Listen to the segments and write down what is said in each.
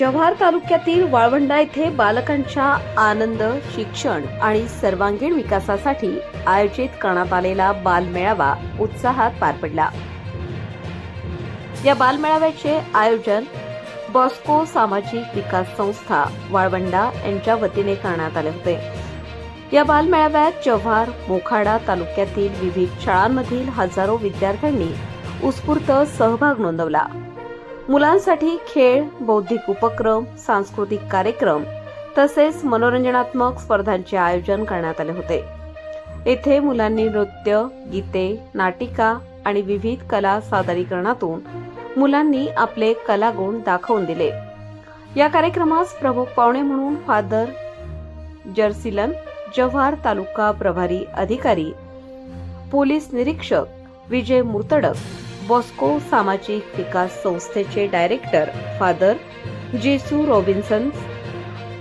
जव्हार तालुक्यातील वाळवंडा येथे बालकांच्या आनंद शिक्षण आणि सर्वांगीण विकासासाठी आयोजित करण्यात आलेला बालमेळावा उत्साहात पार पडला. या बालमेळाव्याचे आयोजन बॉस्को सामाजिक विकास संस्था वाळवंडा यांच्या वतीने करण्यात आले होते. या बालमेळाव्यात जव्हार मोखाडा तालुक्यातील विविध शाळांमधील हजारो विद्यार्थ्यांनी उत्स्फूर्त सहभाग नोंदवला. मुलांसाठी खेळ बौद्धिक उपक्रम सांस्कृतिक कार्यक्रम तसेच मनोरंजनात्मक स्पर्धांचे आयोजन करण्यात आले होते. येथे मुलांनी नृत्य गीते नाटिका आणि विविध कला सादरीकरणातून मुलांनी आपले कलागुण दाखवून दिले. या कार्यक्रमास प्रमुख पाहुणे म्हणून फादर जर्सिलन जव्हार तालुका प्रभारी अधिकारी पोलीस निरीक्षक विजय मुर्तडक बॉस्को सामाजिक विकास संस्थेचे director father Jesu Robinson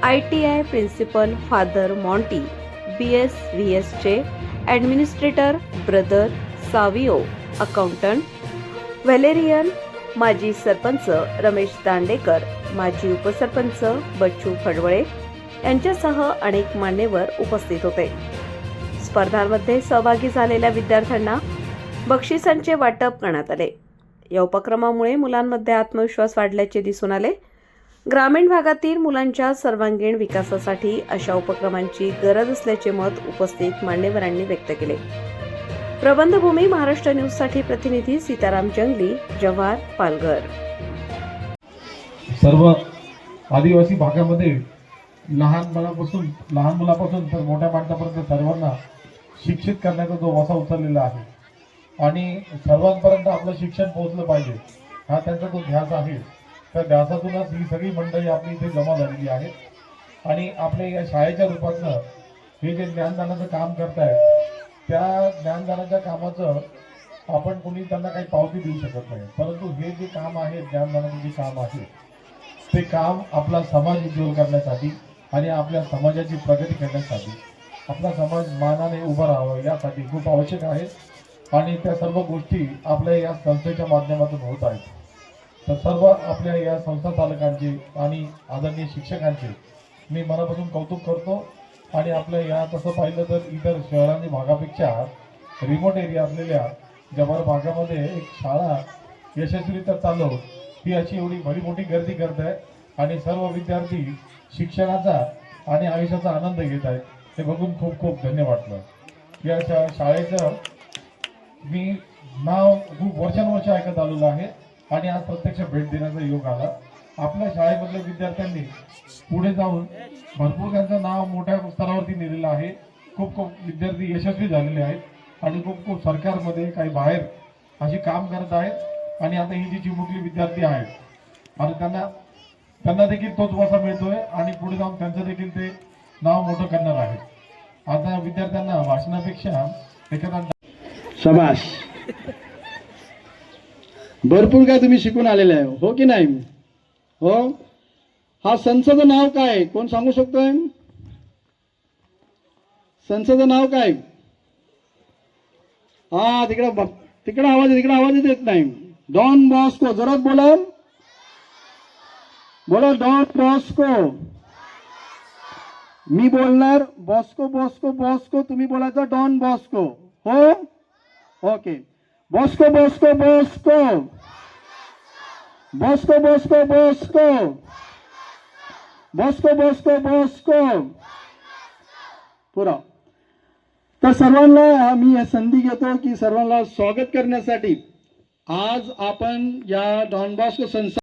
I T I principal father Monty B S V एसचे administrator brother Savio accountant Valerian माजी सरपंच रमेश दांडेकर माजी उपसरपंच बच्चू फडवळे यांच्यासह अनेक मान्यवर उपस्थित होते. स्पर्धांमध्ये सहभागी झालेल्या विद्यार्थ्यांना बक्षिसांचे वाटप करण्यात आले. या उपक्रमामुळे मुलांमध्ये आत्मविश्वास वाढल्याचे दिसून आले. ग्रामीण भागातील मुलांच्या सर्वांगीण विकासासाठी अशा उपक्रमांची गरज असल्याचे मत उपस्थित मान्यवरांनी व्यक्त केले. प्रबंधभूमी महाराष्ट्र न्यूजसाठी प्रतिनिधी सीताराम जंगली जव्हार पालघर. सर्व आदिवासी भागामध्ये लहानपणापासून लहान मुलापासून तर मोठ्या माणसापर्यंत सर्वांना शिक्षित करण्याचा जो वसा उचललेला आहे. आणि सर्वांपर्यंत आपलं शिक्षण पोहोचलं पाहिजे हा त्यांचा जो ध्यास आहे. त्या ध्यासातूनच ही सगळी मंडळी आपली इथे जमा झालेली आहे आणि आपल्या या शाळेच्या रूपातनं हे जे ज्ञानदानाचं काम करताय त्या ज्ञानदानाच्या कामाचं आपण कोणी त्यांना काही पावती देऊ शकत नाही. परंतु हे जे काम आहे ज्ञानदानाचं जे काम आहे ते काम आपला समाज उज्ज्वल करण्यासाठी आणि आपल्या समाजाची प्रगती करण्यासाठी आपला समाज मानाने उभा राहावा यासाठी खूप आवश्यक आहे. आणि त्या सर्व गोष्टी आपल्या या संस्थेच्या माध्यमातून होत आहेत. तर सर्व आपल्या या संस्था चालकांचे आणि आदरणीय शिक्षकांचे मी मनापासून कौतुक करतो. आणि आपल्या या तसं पाहिलं तर इतर शहरांनी भागापेक्षा रिमोट एरिया असलेल्या जबर भागामध्ये एक शाळा यशस्वीरित्या चालव ही अशी एवढी भरी मोठी गर्दी करत आहे. आणि सर्व विद्यार्थी शिक्षणाचा आणि आयुष्याचा आनंद घेत आहेत. हे बघून खूप खूप धन्य वाटलं या शा शाळेचं मी नाव खूप वर्षानुवर्ष ऐकत आलेलो आहे आणि आज प्रत्यक्ष भेट देण्याचा योग आला. आपल्या शाळेमधल्या विद्यार्थ्यांनी पुढे जाऊन भरपूर त्यांचं नाव मोठ्या स्तरावरती नेलेलं आहे. खूप खूप विद्यार्थी यशस्वी झालेले आहेत आणि खूप खूप सरकारमध्ये काही बाहेर अशी काम करत आहेत आणि आता ही जी चिमुकली विद्यार्थी आहेत आणि त्यांना त्यांना देखील तोच वसा मिळतोय आणि पुढे जाऊन त्यांचं देखील ते नाव मोठं करणार आहेत. आता विद्यार्थ्यांना वाचनापेक्षा एखादा शबाश भरपूर काय तुम्ही शिकून आलेले आहे. हो की नाही? हो? हा संसचं नाव काय? कोण सांगू शकतोय? संसचं नाव काय? हा तिकडे तिकडं तिकडे आवाज तिकडे आवाज येत नाही. डॉन बॉस्को जोरात बोला. बोला डॉन बॉस्को. मी बोलणार बॉस्को बॉस्को बॉस्को. तुम्ही बोलायचं डॉन बॉस्को. हो? Okay Bosco Bosco Bosco Bosco Bosco Bosco Bosco Bosco Bosco. पुरा. तर सर्वांना मी संधी घेतो की सर्वांना स्वागत करण्यासाठी आज आपण या डॉन बॉस्को संस्था